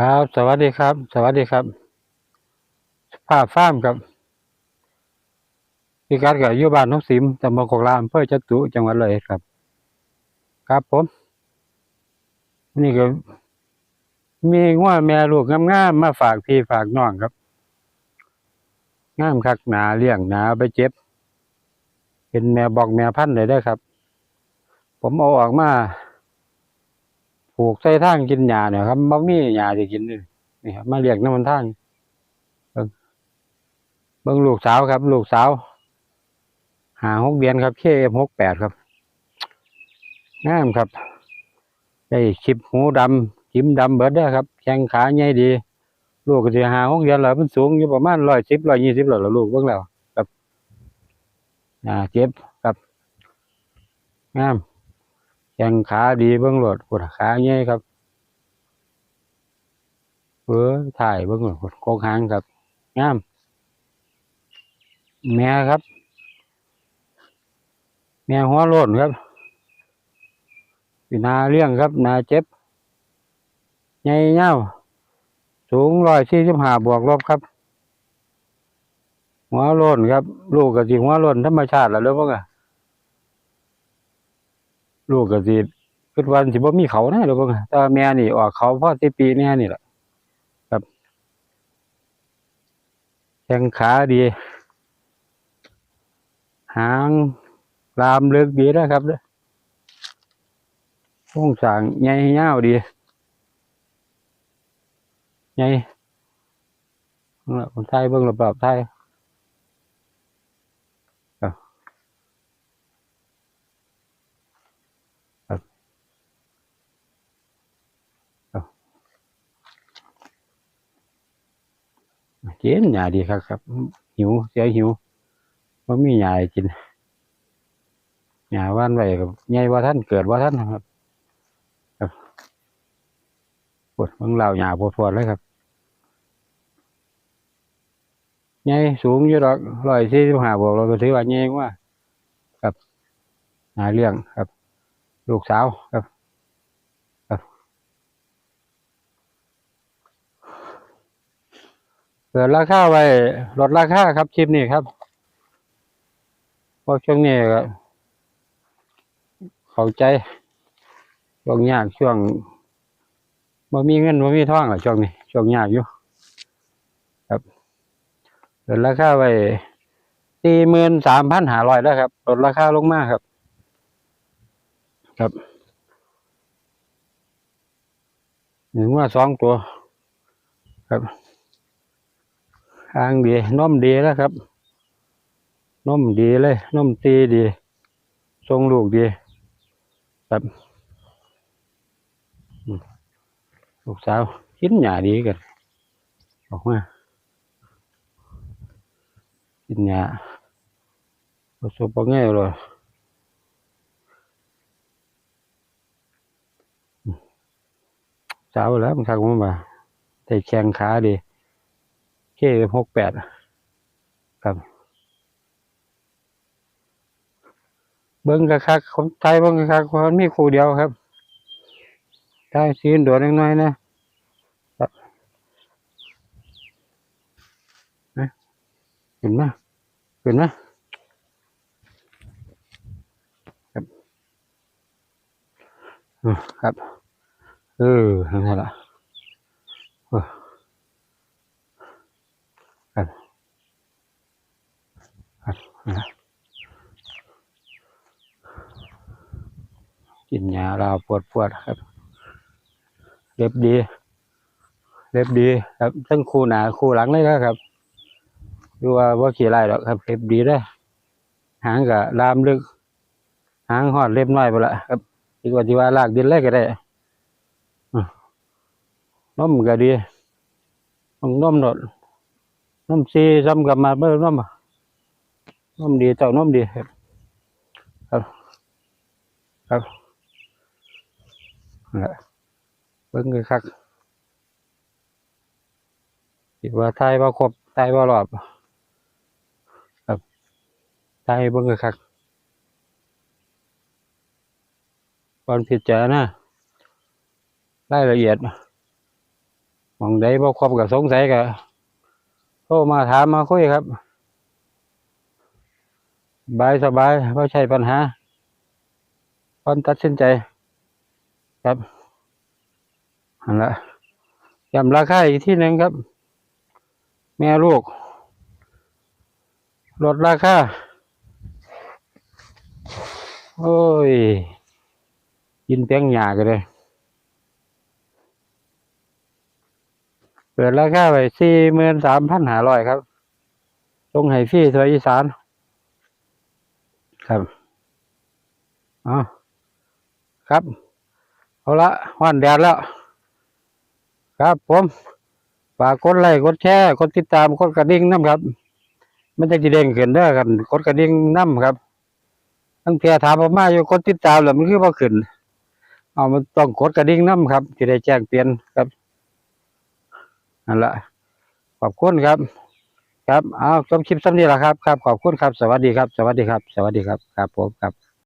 ครับ สวัสดีครับ สวัสดีครับภาพฟ้ามครับพี่กัดกับยู่บ้านนกสิมตำบลโคกรามอำเภอจตุจังหวัดเลยครับ ครับผม นี่ก็มีง้อแม่ลูกงามๆมาฝากพี่ฝากน้องครับงามคักหนาเลี้ยงหนาไปเจ็บ เป็นแม่บอกแม่พันธุ์เลยได้ครับ ผมเอาออกมา ผูกใส่ทางกินหญ้าเนี่ยครับบ่มีหญ้าจะกินเลยนี่ครับมาเลี้ยงน้ำมันทางเบิ่งเบิ่งลูกสาวครับ ลูกสาวหาหกเดือนครับเคเอฟหกแปดครับงามครับได้คลิปหูดำจิ้มดำเบิดเด้ครับ แข้งขาใหญ่ดี ลูกก็สิหาหกเดือนแล้วมันสูงอยู่ประมาณร้อยสิบร้อยยี่สิบแล้วล่ะลูกเบิ่งแล้วครับอ่าเจ็บครับงาม ข้งขาดีเบิ่งโลดปวดขาใหญ่ครับเออถ่ายเบิ่งโลดโคกหางครับงาม แม่ครับ แม่หัวโล้นครับป็นาเลี้ยงครับ นาเจ็บใหญ่เงาสูงร้อยสี่สิบห้าบวกลบครับ หัวโล้นครับ ลูกกะสิหัวโล้นธรรมชาติแล้วเด้อพ่อลู ลูกกะสิคิดว่าสิบ่มีเขานะเด้อพ่อแต่ว่าแม่นี่ออกเขาพอสิปีแน่นี่แหละครับแข้งขาดี หางลามเลึกดีนะครับเด้อโครงสร้างใหญ่ยาวดีใหญ่เอาล่คนไทยเบิ่งรอบๆไทยครับครับครับ กินหญ้าดีครับครับ หิวเสียหิวบ่มีหญ้าให้กินหญ้าว่านไว้กับใหญ่ว่าท่านเกิดว่าท่านครับปวดเบิ่งเหล่าหญ้าปวดๆเลยครับใหญ่สูงอยู่ดอกร้อยสี่สิบห้าบวกเราก็ถือว่าใหญ่กว่าครับหาเรื่องครับ ลูกสาวครับ เกิดราคาไว้ลดราคาครับคลิปนี้ครับเพราะช่วงนี้ก็เข้าใจช่วงยากช่วงบ่มีเงินบ่มีทองอะช่วงนี้ช่วงยากอยู่ ครับลดราคาไว้สี่หมื่นสามพันห้าร้อยแล้วครับลดราคาลงมาครับ ครับหนึ่งว่าสองตัว ครับ ทางดีนมดีแล้วครับนมดีเลยนมตีดี ทรงลูกดีครับลูกสาวกินหญ้าดีกันออกมากินหญ้าผสมปะแง่เลยอืมสาวแล้วมันทักมาว่าแต่แขงขาดี เคหกแปดครับ เบิ้งกระคักคนไทยเบิ้งกระคักคนมีคู่เดียวครับได้ซีนโดดนิดหน่อยนะครับเห็นไหมเห็นไหมครับอืมครับ เออนั่นแหละเออ ครันนะกินยาลาปวดปวดครับ เล็บดี เล็บดี ครับทั้งคู่หนาคู่หลังเลยนะครับดูว่าว่าขี่ไรหรอกครับ เล็บดีได้หางกับลามลึก หางหอดเล็บน้อยไปละครับดีกว่าที่ว่าลากดินเลยก็ได้อะนมก็ดีต้องนมโดด นมซีซ้ำกับมาเบิ่นมอะนมดีเจ้านมดีครับครับครับนั่นแหละเบิ่งคือคักคิดว่าไทยบ่าครบไทยบ่ารอบครับไทยเบิ่งคือคักก่อนพิจารณารายละเอียดมองใดบ่ครบก็สงสัยก็โทรมาถามมาคุยครับสบายสบายบ่ใช่ปัญหาตอนตัดสินใจ ครับอันละย้ำราคาอีกที่หนึ่งครับ แม่ลูกลดราคาโอ้ย กินเปียงหยากันเลย ปิดราคาไปสี่หมื่นสามพันห้าร้อยครับลงให้ฟรี่ตัวอีสาน ครับเอครับเอาละวันแดดแล้ว ครับผมฝากกดไลค์กดแชร์กดติดตามกดกระดิ่งน้ำครับ มันจะจีเด้งขึ้นเด้กันกดกระดิ่งน้ำครับตั้งแต่ถามผมมาอยู่กดติดตามแล้วมันคือบ่ขึ้น เอามันต้องกดกระดิ่งน้ำครับจะได้แจ้งเตือนครับ นั่นละขอบคุณครับ ครับเอาจบคลิปซ้ำนี้แหละครับครับขอบคุณครับ สวัสดีครับ สวัสดีครับ สวัสดีครับ ครับผมครับ